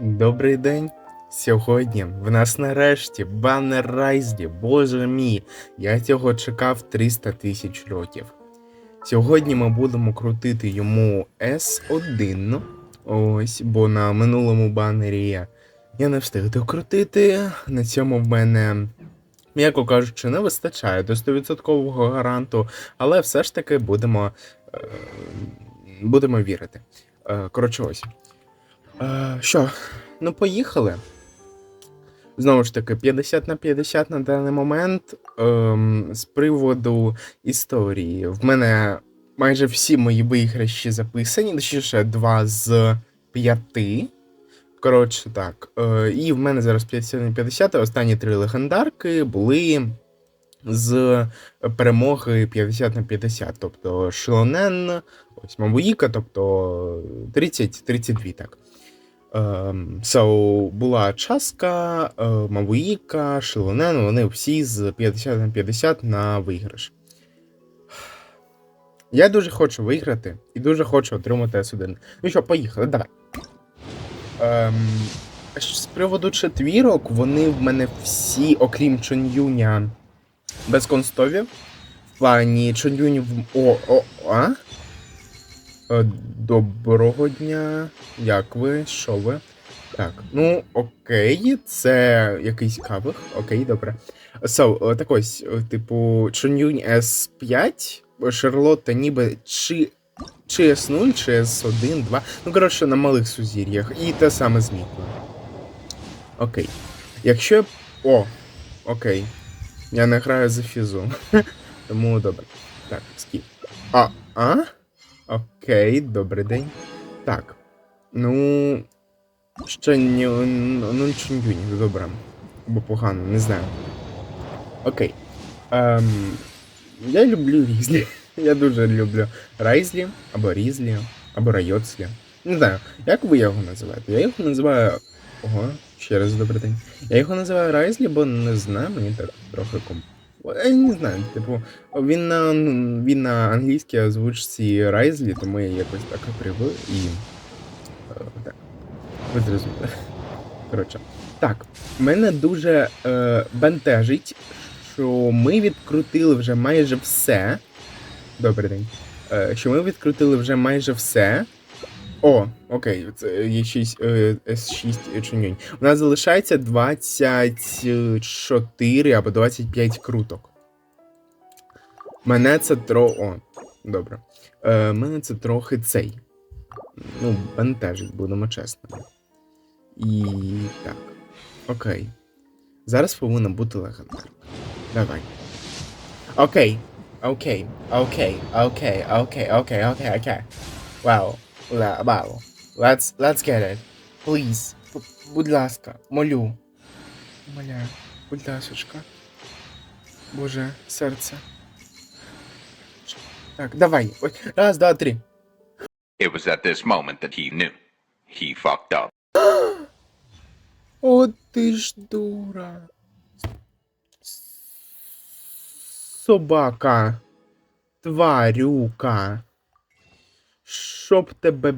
Добрий день. Сьогодні в нас нарешті банер Райзлі. Боже мій, я цього чекав 300 тисяч років. Сьогодні ми будемо крутити йому S1. Ось, бо на минулому банері я, я не встиг докрутити. На цьому в мене, м'яко кажучи, не вистачає до 100% гаранту, але все ж таки будемо, е, будемо вірити. Е, коротше, ось. Е, що, ну поїхали. Знову ж таки, 50 на 50 на даний момент. Ем, з приводу історії. В мене майже всі мої виграші записані, точніше, два з п'яти. Коротше, так. Е, і в мене зараз 50 на 50. Останні три легендарки були з перемоги 50 на 50. Тобто Шилонен, ось Мабуїка, тобто 30-32, так. Ем, so, була Часка, е, Мавуїка, Шилонен, вони всі з 50 на 50 на виграш. Я дуже хочу виграти і дуже хочу отримати S1. Ну що, поїхали, давай. Ем, з приводу четвірок, вони в мене всі, окрім Чон'юня, безконстові. В плані Чон'юнь в. О, о, а? Е, Доброго дня. Як ви? Що ви? Так, ну окей, це якийсь кавих. Окей, добре. So, е, так ось, е, типу, Чонюнь S5, Шарлотта ніби чи, чи S0, чи S1, 2. Ну, коротше, на малих сузір'ях. І те саме з Мікою. Окей. Якщо. О, окей. Я не граю за фізу. Тому добре. Так, скіп. А, а? Окей, добрий день. Так. Ну. Ще ні, ну чунюнь, добре. Або погано, не знаю. Окей. Ем, я люблю різлі. Я дуже люблю Райзлі, або Різлі, або Райоцлі. Не знаю, як ви його називаєте? Я його називаю. Ого, ще раз добрий день. Я його називаю Райзлі, бо не знаю, мені так трохи ком. Я не знаю, типу, він на він на англійській озвучці Райзлі, тому я якось так привив і. е, так. Ви зрозуміли. Коротше. Так, мене дуже е, бентежить, що ми відкрутили вже майже все. Добрий день. Е, що ми відкрутили вже майже все. О, окей, це є 6, е, S6 чинюнь. У нас залишається 24 або 25 круток. Мене це тро. О, добре. Е, мене це трохи цей. Ну, бентежить, будемо чесними. І так. Окей. Зараз повинна бути легендарка. Давай. Окей. Окей. Окей. Окей. Окей. Окей. Окей. Окей. Вау. Ла- Let's, let's get it. Please. Б- Будь ласка, молю. Моляю. Будь ласочка. Боже, серце. Так, давай. Раз, два, три. It was at this moment that he knew. He fucked up. О, ти ж дура. Собака. Тварюка. Щоб тебе.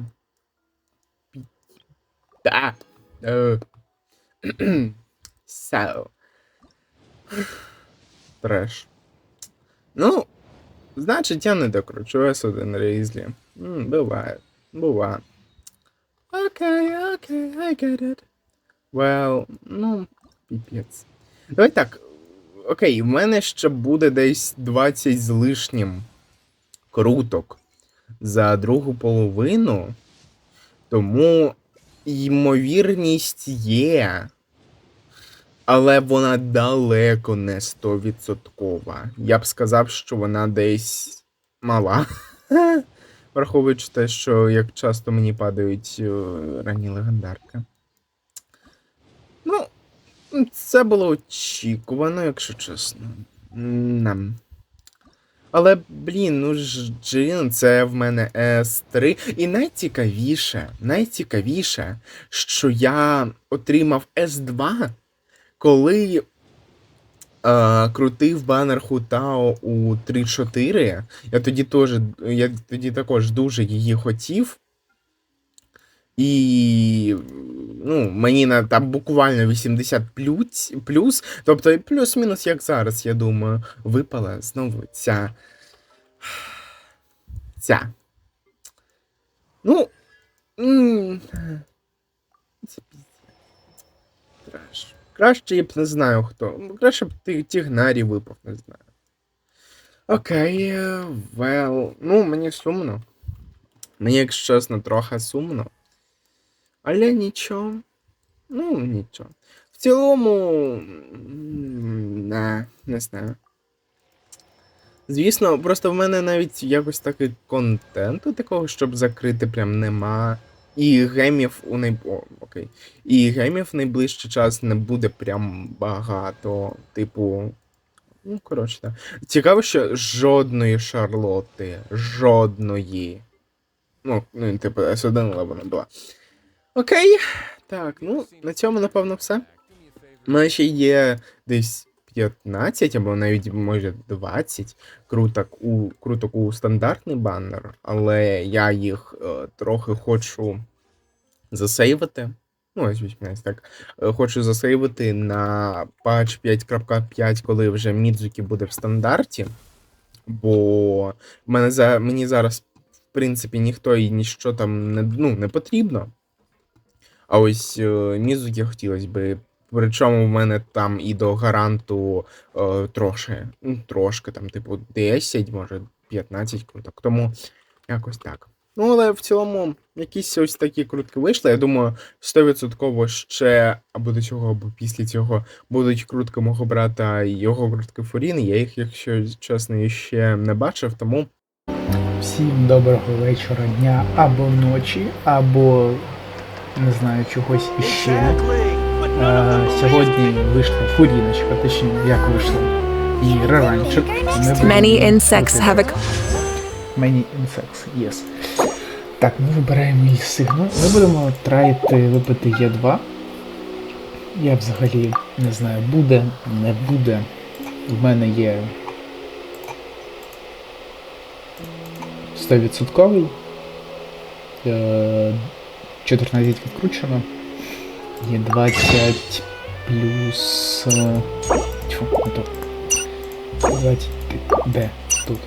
Та. Е. So. Треш. Ну, значить, я не докручу S1 Різлі. Буває. Буває. Окей, окей, I get it. Well, ну, піпець. Давай так. Окей, в мене ще буде десь 20 з лишнім круток за другу половину. Тому ймовірність є. Але вона далеко не 100%. Я б сказав, що вона десь мала. Враховуючи те, що як часто мені падають е, ранні легендарки. Ну, це було очікувано, якщо чесно. Нам. Але, блін, ну ж Джин, це в мене S3. І найцікавіше, найцікавіше, що я отримав S2, коли е, крутив банер Хутао у 3.4. Я тоді теж, я тоді також дуже її хотів. І ну, мені на там буквально 80 плюс, плюс тобто плюс-мінус, як зараз, я думаю, випала знову ця. Ця. Ну. Це піздець. Краще я б не знаю хто. Краще б ти Тігнарі випав, не знаю. Окей, е, вел. Ну, мені сумно. Мені, якщо чесно, трохи сумно. Але нічого. Ну, нічого. В цілому. Не, не знаю. Звісно, просто в мене навіть якось таки контенту такого, щоб закрити, прям нема. І гемів у най... О, окей. І гемів в найближчий час не буде прям багато. Типу. Ну, коротше, так. Цікаво, що жодної Шарлоти. Жодної. Ну, ну, типу, S1 але вона була. Окей. Так, ну, на цьому, напевно, все. У мене ще є десь 15 або навіть може 20 круток у, круток у стандартний баннер, але я їх е, трохи хочу засейвити. Ну, ось візьмемо так. Е, Хочу засейвити на патч 5.5, коли вже Мідзуки буде в стандарті. Бо мене за, мені зараз, в принципі, ніхто і ніщо там не, ну, не потрібно. А ось е, Мізуки хотілося би. Причому в мене там і до гаранту е, трошки, ну, трошки, там, типу, 10, може 15 круток. Тому якось так. Ну, але в цілому, якісь ось такі крутки вийшли. Я думаю, 100% ще або до цього, або після цього будуть крутки мого брата і його крутки Фуріни. Я їх, якщо чесно, ще не бачив, тому Всім доброго вечора, дня або ночі, або не знаю чогось іще. Е, сьогодні вийшла фуріночка, точніше, як вийшла. І реранчик. Many insects have a Many insects, yes. Так, ми вибираємо її сигнал. Ми будемо трайти випити Є2. Я взагалі не знаю, буде, не буде. В мене є 100%. Е, 14 відкручено. Є 20 плюс. е, Тьфу, не то. 20. Де? Тут.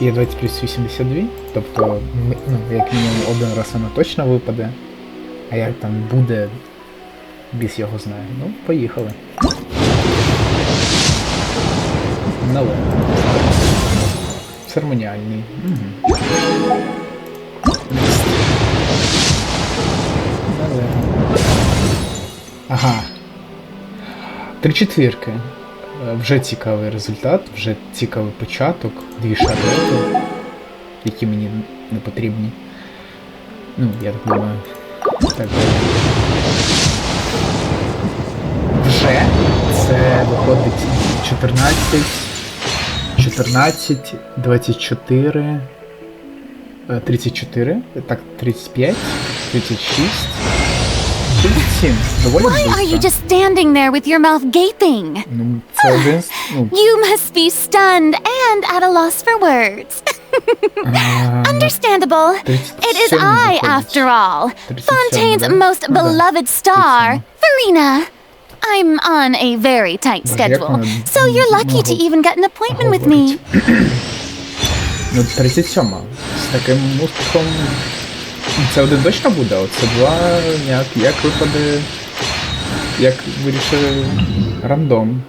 Є 20 плюс 82. Тобто, ну, як мінімум один раз вона точно випаде. А як там буде, біс його знає. Ну, поїхали. Налево. Церемоніальний. Угу. Ага. Три четвірки. Е, Вже цікавий результат, вже цікавий початок, дві шарлоти, які мені не потрібні. Ну, я так думаю. Так. Вже це виходить 14, 14, 24, е, 34, так, 35, 36, 37. Доволі Why are you близько. just standing there with your mouth gaping? Ну, це один, з- ну, You must be stunned and at a loss for words. а, Understandable. It is 37 I, виходить. after all, 37, Fontaine's да? most Ну да. beloved star, 37. Farina. I'm on a very tight Боже, як schedule, вона so you're lucky to много even get an appointment with me. Ну, 37 З таким успіхом. Це один точно буде, а це два як, як випаде. Як вирішив рандом.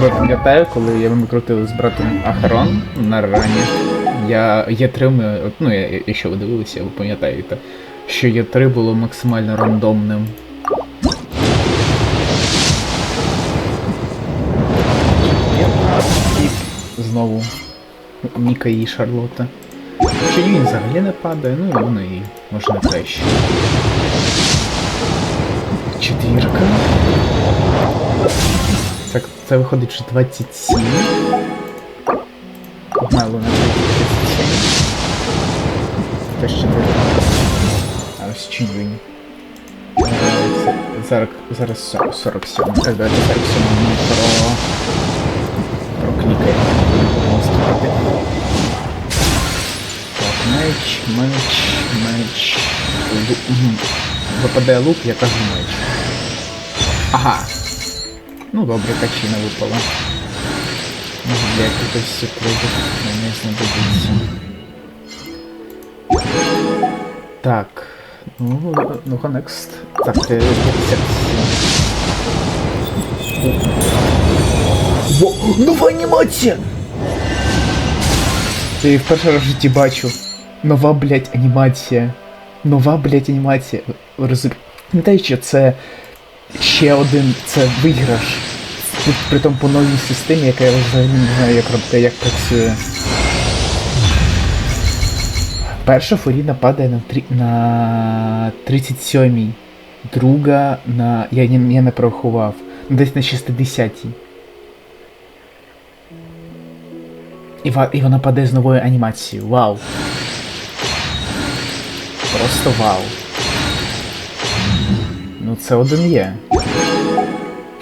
Бо пам'ятаю, коли я ми крутили з братом Ахарон на рані, я Є3 ми, ну, я, якщо ви дивилися, ви пам'ятаєте, що Є3 було максимально рандомним. Знову Ніка і Шарлотта. Чи він взагалі не падає, ну і воно і можна краще. Четвірка. Так, це виходить, що 27. Мало на 37. Теж четвірка. А ось Чинюнь. Е, Зараз, зараз 47. Так, давайте 47 ми про... Проклікаємо. Монструвати. Так, меч, меч, меч. Угу. випадає лук, я кажу меч. Ага. Ну добре, качина випала. Може для якихось секретів не знадобиться. Так. Ну, ну-ка, next. Так, е, 57. Во, нова анімація! Я її вперше раз в житті бачу. Нова, блядь, анімація. Нова, блядь, анімація. Пам'ятаю, що це ще один це виграш. При, притом по новій системі, яка я взагалі не знаю, як, роб- як працює. Перша Фуріна падає на, трі, на 37-й. Друга на. Я, не- я не порахував. Десь на 60-й. І, і вона падає з новою анімацією. Вау. Просто вау. Ну це один є.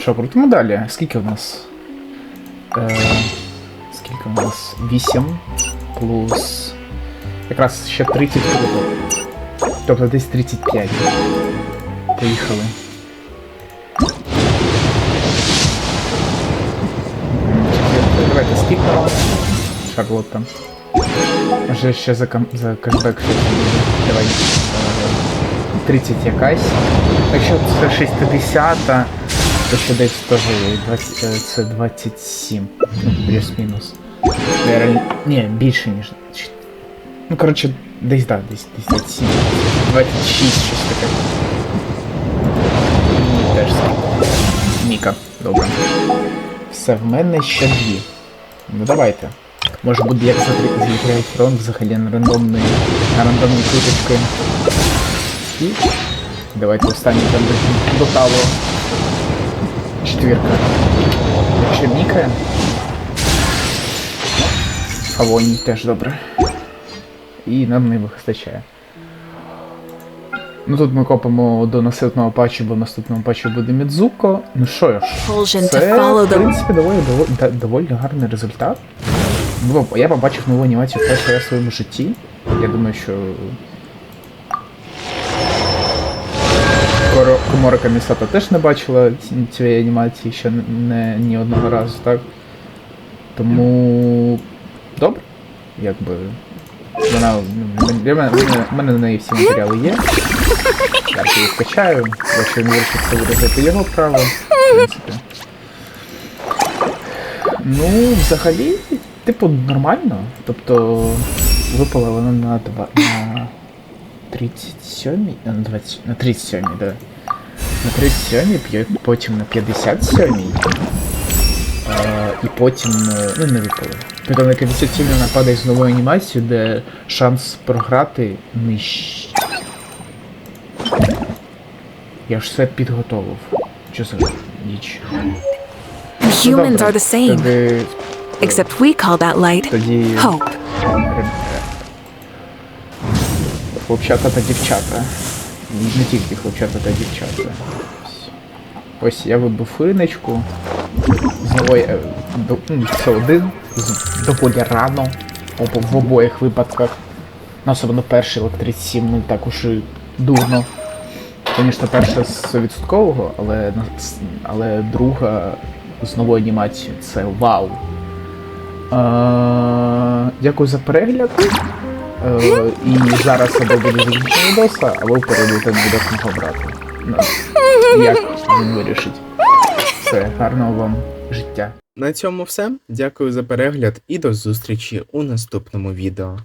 Що, крутимо далі? Скільки в нас? Е, скільки в нас? 8 плюс. Якраз ще 30 круто. Тобто десь 35. Поїхали. Давайте скіпнемо. Шарлотта. Може ще за, кам... за кешбек щось буде. Давай. Е, 30 якась. Якщо це 60, то ще десь теж 20, е, це 27. Ну, Плюс-мінус. Ні, більше, ніж. Ну, коротше, десь десь, десь 27. 26, щось таке. Ні, теж. Міка, добре. Все, в мене ще дві. Ну давайте. Може буде як закрити фронт взагалі на рандомний, на рандомні круточки. І давайте останній там до, того. Четвірка. Якщо Міка. Авоній теж добре. І нам не вистачає. Ну тут ми копимо до наступного патчу, бо в наступному патчі буде Мідзуко. Ну що ж, це, в принципі, доволі, доволі, доволі гарний результат. Я побачив нову анімацію вперше раз в своєму житті. Я думаю, що. Коро- Коморика Місата теж не бачила цієї анімації ще не, ні одного разу, так? Тому. Добре. Якби. Вона. Для мене, мене, мене на неї всі матеріали є. Так, її скачаю. Якщо він вирішить це виразити його право. В принципі. Ну, взагалі, типу, нормально. Тобто, випала вона на, два, на 37, а, на 20, на 37, да. На 37, п'є- потім на 57. А, і потім, е, ну не випало. Потім на 57 вона падає з новою анімацією, де шанс програти нижчий. Я ж все підготовив. Що за ніч? humans are the same, except we call that light тоді hope. хлопчата та дівчата. Не тільки хлопчата та дівчата. Ось я вибив фириночку. З нової. е, ну, Це один. Доволі рано. В обоїх випадках. Ну, особливо перший електрик ну так уж і дурно. Звісно, перша з відсоткового, але, але друга з новою анімацією. Це вау. Дякую за перегляд. Е, і зараз або буде закінчення відоса, або перейдете на буде мого брата. Ну, як він вирішить. Все, гарного вам життя. На цьому все. Дякую за перегляд і до зустрічі у наступному відео.